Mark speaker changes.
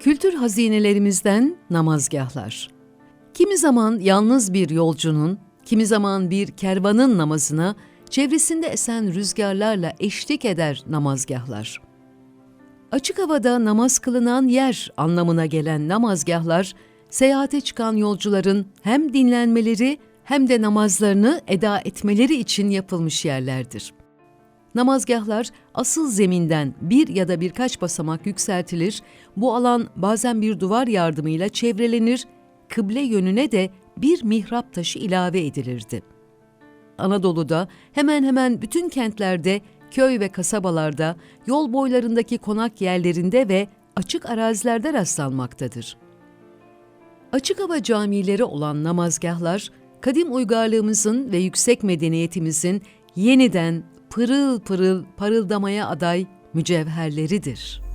Speaker 1: Kültür hazinelerimizden namazgahlar. Kimi zaman yalnız bir yolcunun, kimi zaman bir kervanın namazına çevresinde esen rüzgarlarla eşlik eder namazgahlar. Açık havada namaz kılınan yer anlamına gelen namazgahlar, seyahate çıkan yolcuların hem dinlenmeleri hem de namazlarını eda etmeleri için yapılmış yerlerdir. Namazgahlar asıl zeminden bir ya da birkaç basamak yükseltilir, bu alan bazen bir duvar yardımıyla çevrelenir, kıble yönüne de bir mihrap taşı ilave edilirdi. Anadolu'da hemen hemen bütün kentlerde, köy ve kasabalarda, yol boylarındaki konak yerlerinde ve açık arazilerde rastlanmaktadır. Açık hava camileri olan namazgahlar, kadim uygarlığımızın ve yüksek medeniyetimizin yeniden pırıl pırıl parıldamaya aday mücevherleridir.